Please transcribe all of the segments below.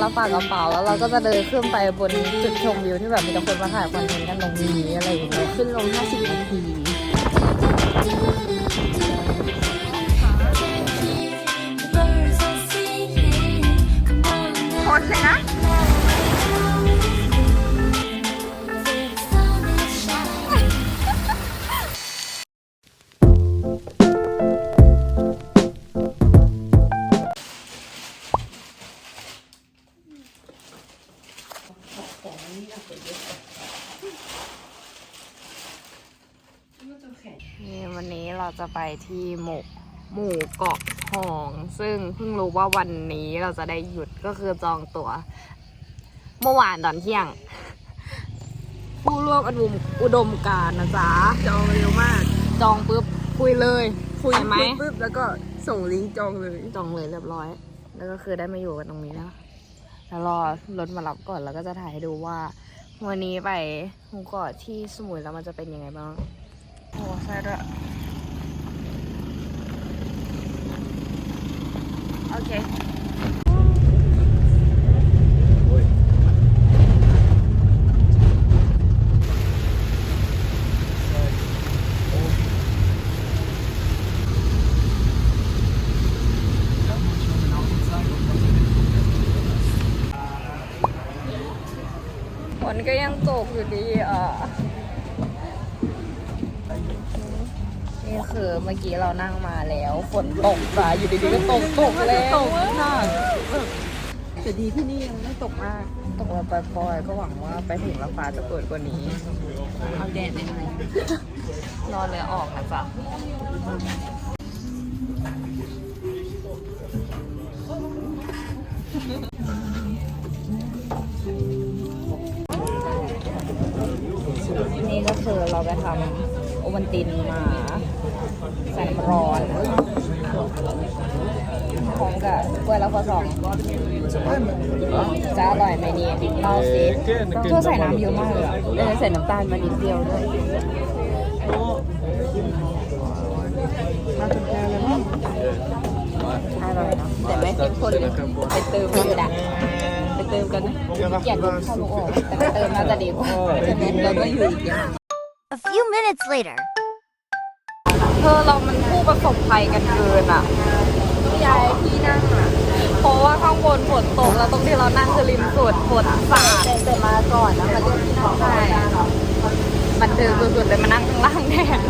เราฝากกระเป๋าแล้วเราก็จะเดินขึ้นไปบนจุดชมวิวที่แบบมีแต่คนมาถ่ายคอนเทนต์กันตรงนี้อะไรอย่างเงี้ยขึ้นลง 50 นาทีคนเลยนะ นี่วันนี้เราจะไปที่หมู่หมู่เกาะทอง ซึ่งเพิ่งรู้ว่าวันนี้เราจะได้หยุดก็คือจองตั๋ว เมื่อวานตอนเที่ยง ผู้ร่วมอนุมอุดมการณ์นะจ๊ะจองเร็วมาก จองปุ๊บคุยเลยคุยไปไหมคุยปุ๊บแล้วก็ส่งลิงก์จองเลยจองเลยเรียบร้อย แล้วก็คือได้มาอยู่กันตรงนี้นะแล้วรอรถมารับก่อนแล้วก็จะถ่ายให้ดูว่า วันนี้ไปหมู่เกาะที่สมุยแล้วมันจะเป็นยังไงบ้าง โอ้ใช่ด้วยโอเคฝนก็ยังตกอยู่ดีอะ นี่คือเมื่อกี้เรานั่งมาแล้วฝนตกจ้ะอยู่ดีๆก็ตกตกแล้วตกมากแต่ดีที่นี่ยังไม่ตกมากตกมาปล่อยๆก็หวังว่าไปถึงแล้วฟ้าจะเปิดกว่านี้เอาแดดได้ไหมนอนเลยออกนะจ๊ะนี่ก็คือเราไปทำโอวันตินมาใส่น้ำร้อนพร้อมกับกล้วยแล้วก็ สองจะอร่อยไหมเนี่ยเล่าสิเธอใส่น้ำเยอะมากเลยเออใส่น้ำตาลมานิดเดียวด้วยมาถึงแล้วแล้วมั้งอร่อยนะแต่ไม่เข้มข้นเลยไปเติมกันนะไปเติมกันนะเกียดลูกเข้าวลูกออกแต่เติมน่าจะดีกว่าใช่ไหมเราก็อยู่อีกอย่าง A few minutes later. เธอเรามันผู้ประสบภัยกันเกินอะยายที่นั่งอะ เพราะว่าข้างบนฝนตกแล้วตรงที่เรานั่งคือริมสุดฝนสาดแต่มาก่อนนะมาเลือกที่นั่งใช่มันเทิงสุดๆเลยมานั่งข้างล่างแทน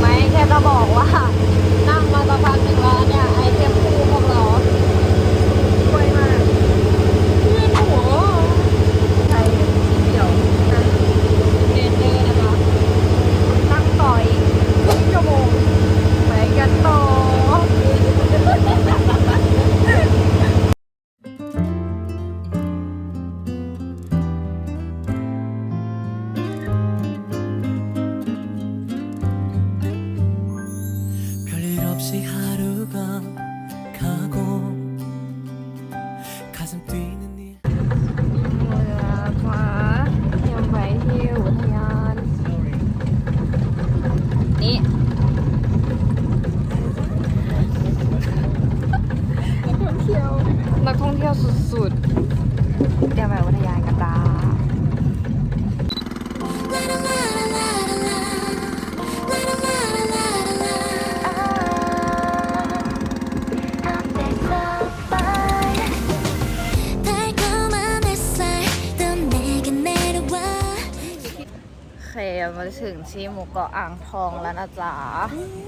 ไม่แค่จะบอกว่า มาถึงที่หมู่เกาะอ่างทองแล้วนะจ๊ะ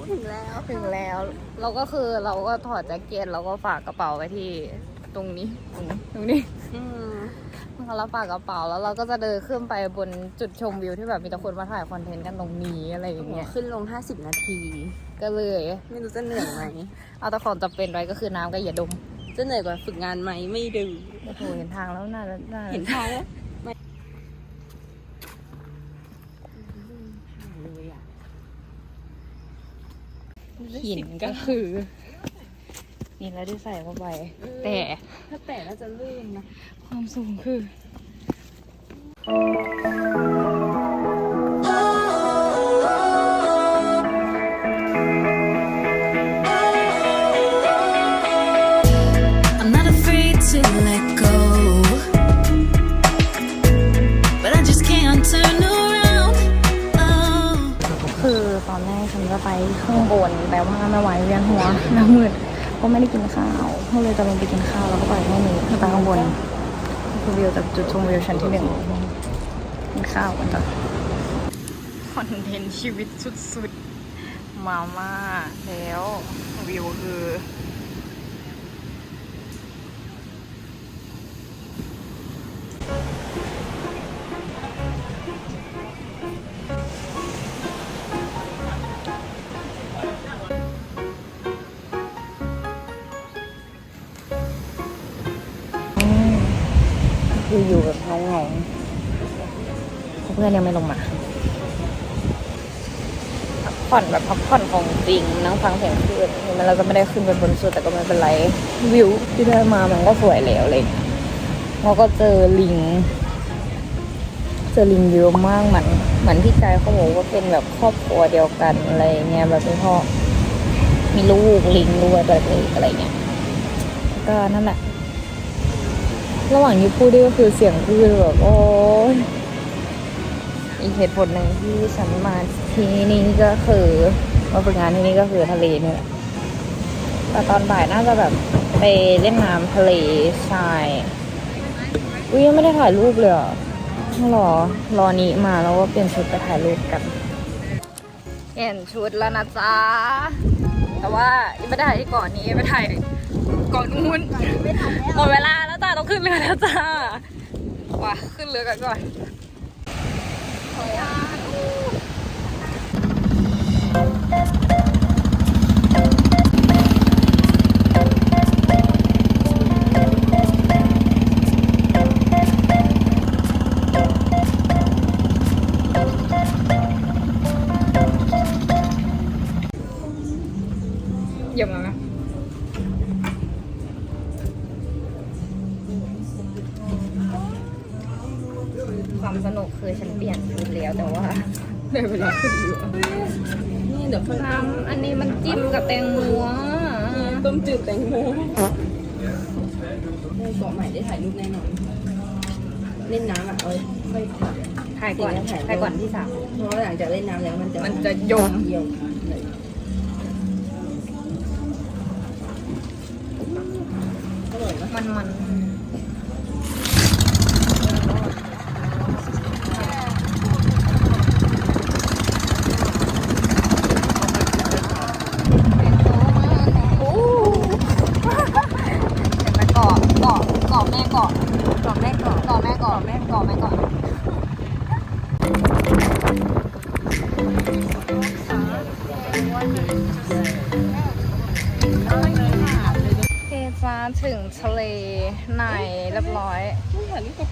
ถึงแล้วถึงแล้ว เราก็คือเราก็ถอดแจ็คเก็ตแล้วก็ฝากกระเป๋าไว้ที่ตรงนี้ ตรงนี้ตรงนี้อืมเราฝากกระเป๋าแล้วเราก็จะเดินขึ้นไปบนจุดชมวิวที่แบบมีแต่คนมาถ่ายคอนเทนต์กันตรงนี้อะไรอย่างเงี้ยขึ้นลง 50 นาที ก็เลย ไม่รู้จะเหนื่อยไหมเอาแต่ของจำเป็นไว้ก็คือน้ำกับยาดม จะเหนื่อยกว่าฝึกงานไหมไม่ดูโอ้โหเห็นทางแล้วน่าจะน่าจะเห็นทางแล้วไม่เลยอะ หินก็คือ นี่แล้วที่ใส่เข้าไป แต่ถ้าแต่น่าจะลื่นนะ ความสูงคือ นแต่ว่าไม่ไหวเวียนหัวหน้ามืดก็ไม่ได้กินข้าวก็เลยจะลงไปกินข้าวแล้วก็ไปห้องนี้ขึ้นไปข้างบนคือวิวจากจุดชมวิวชั้นที่หนึ่งกินข้าวกันต่อคอนเทนต์ชีวิตสุดๆมาม่าแล้ววิวคือ พื่อนยังไม่ลงมาพักผ่อนแบบพักผ่อนของจริงนั่งฟังเสียงคลื่นถึงแม้เราจะไม่ได้ขึ้นไปบนสุดแต่ก็ไม่เป็นไรวิวที่ได้มามันก็สวยแล้วเลยเราก็เจอลิงเจอลิงเยอะมากเหมือนเหมือนพี่กายเขาบอกว่าเป็นแบบครอบครัวเดียวกันอะไรเงี้ยแบบเป็นพ่อมีลูกลิงด้วยแบบนี้อะไรเงี้ยก็นั่นแหละระหว่างที่พูดนี่ก็คือเสียงคลื่นแบบโอ้ย อีกเหตุผลหนึ่งที่ฉันมาที่นี่ก็คือมาฝึกงานที่นี่ก็คือทะเลนี่แหละแต่ตอนบ่ายน่าจะแบบไปเล่นน้ำทะเลใช่อุ้ยยังไม่ได้ถ่ายรูปเลยเหรอรอรอนี้มาแล้วก็เปลี่ยนชุดไปถ่ายรูปกันเปลี่ยนชุดแล้วนะจ๊ะแต่ว่ายังไม่ได้ถ่ายที่เก่อนนี้ไปถ่ายก่อนนู้นหมดเวลาแล้วจ้าต้องขึ้นเรือแล้วจ้าว่ะขึ้นเรือกันก่อน เยี่ยมแล้วนะความสนุกคือฉันเปลี่ยนชุดแล้วแต่ว่าได้เวลาขึ้นเรือนี่เดี๋ยวค่อยทำอันนี้มันจิ้มกับแตงโมอะต้มจืดแตงโมได้เกาะใหม่ได้ถ่ายรูปแน่นอนเล่นน้ำอะเอ้ยค่อยถ่ายก่อนถ่ายก่อนที่สามเพราะว่าหลังจากเล่นน้ำแล้วมันจะมันจะยมเยี่ยวเลยอร่อยนะ มันมั ถึงทะเลในเรียบร้อยไม่เห็นกับ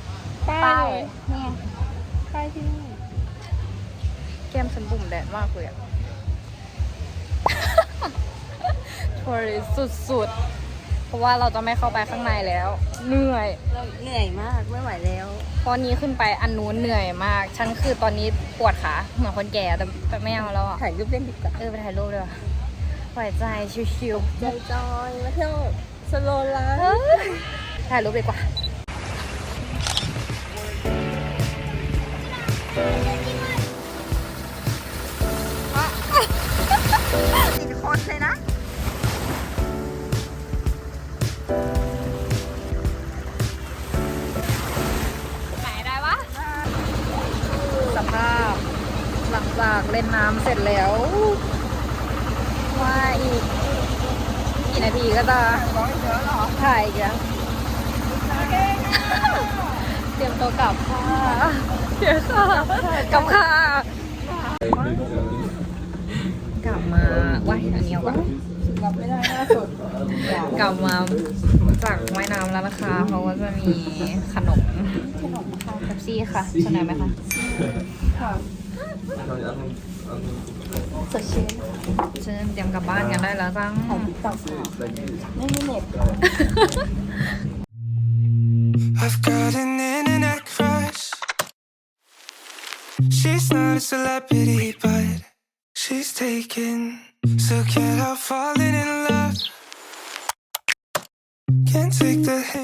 ป้าป้ายยเนี่ยป้ายที่นี่แก้มฉันบุ่มแดดมากเลยอะทัวริสสุดๆ เพราะว่าเราจะไม่เข้าไปข้างในแล้ว เหนื่อยเราเหนื่อยมากไม่ไหวแล้วตอนนี้ขึ้นไปอันนู้นเหนื่อยมาก ฉันคือตอนนี้ปวดขาเหมือนคนแก่แต่แต่ไม่เอาแล้วอะถ่ายรูปเล่นดีกว่าเออไปถ่ายรูปเลยว่ะปล่อยใจชิวใจจอยมาเที่ยว สโลไลๆฟ์เฮ้ยถ่ายรูปดีกว่าสี่คนเลยนะไหนได้วะสภาพหลังจากเล่นน้ำเสร็จแล้วว่าอีกกี่ นาทีก็จะถ่ายอีกแล้วเตรียมตัวกลับค่ะเดี๋ยวค่ะกลับค่ะ กลับมาว่ายอันนี้ก่อนรับไม่ได้หน้าสดกลับมาจากว่ายน้ำแล้วนะคะเขาก็จะมีขนมขนมค่ะแท็ซี่ค่ะสนใจไหมคะ สดชื่นเชิญเตรียมกลับบ้านกันได้แล้วจัง ไม่มีเน็ต I've got an internet crush. She's not a celebrity, but she's taken. So can't help falling in love. Can't take the hint.